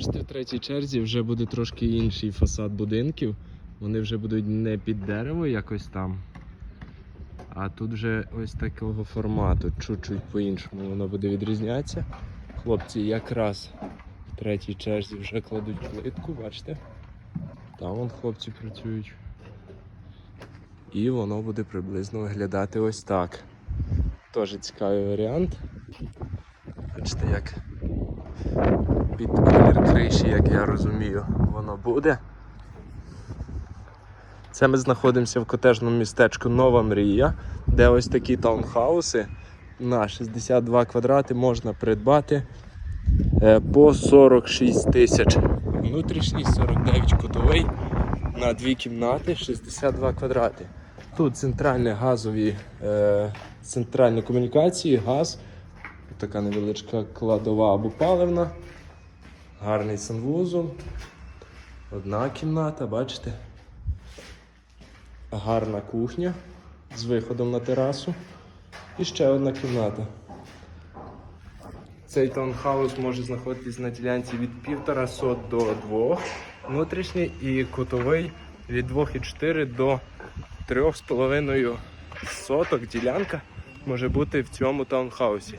Бачите, в третій черзі вже буде трошки інший фасад будинків. Вони вже будуть не під дерево якось там. А тут вже ось такого формату, чуть-чуть по-іншому воно буде відрізнятися. Хлопці якраз в третій черзі вже кладуть плитку, бачите? Там вон хлопці працюють. І воно буде приблизно виглядати ось так. Теж цікавий варіант. Бачите, як під криші, як я розумію, воно буде. Це ми знаходимося в котежному містечку Нова Мрія, де ось такі таунхауси на 62 квадрати можна придбати е, по 46 тисяч. Внутрішній 49 кутовий на дві кімнати 62 квадрати. Тут центральні газові е, центральні комунікації, газ, така невеличка кладова або паливна, гарний санвузол, одна кімната, бачите? Гарна кухня з виходом на терасу. І ще одна кімната. Цей таунхаус може знаходитись на ділянці від 1,5 до 2 внутрішній і кутовий від 2,4 до 3,5 соток ділянка може бути в цьому таунхаусі.